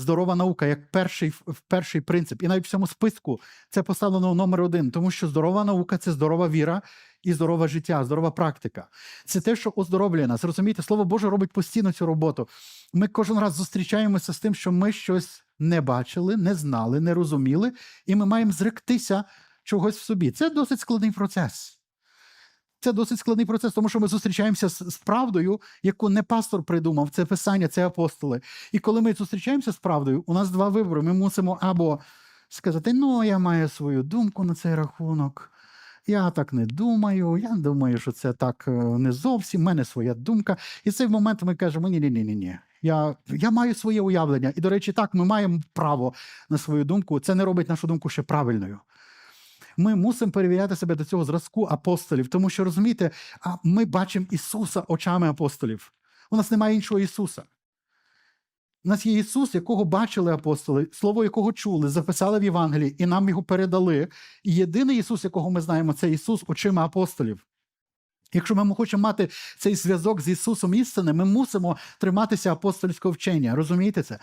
здорова наука як перший, перший принцип. І навіть в цьому списку це поставлено номер один, тому що здорова наука це здорова віра і здорове життя, здорова практика. Це те, що оздоровлює нас. Розумієте, слово Боже робить постійно цю роботу. Ми кожен раз зустрічаємося з тим, що ми щось не бачили, не знали, не розуміли, і ми маємо зректися чогось в собі. Це досить складний процес. Це досить складний процес, тому що ми зустрічаємося з, з правдою, яку не пастор придумав, це писання, це апостоли. І коли ми зустрічаємося з правдою, у нас два вибори. Ми мусимо або сказати: ну, я маю свою думку на цей рахунок. Я так не думаю, я думаю, що це так е, не зовсім, в мене своя думка. І цей момент ми кажемо: ні, ні, ні, ні, ні. Я, я маю своє уявлення. І, до речі, так, ми маємо право на свою думку. Це не робить нашу думку ще правильною. Ми мусимо перевіряти себе до цього зразку апостолів, тому що розумієте, а ми бачимо Ісуса очами апостолів. У нас немає іншого Ісуса. У нас є Ісус, якого бачили апостоли, слово якого чули, записали в Євангелії, і нам його передали. І єдиний Ісус, якого ми знаємо, це Ісус очима апостолів. Якщо ми хочемо мати цей зв'язок з Ісусом істини, ми мусимо триматися апостольського вчення. Розумієте це?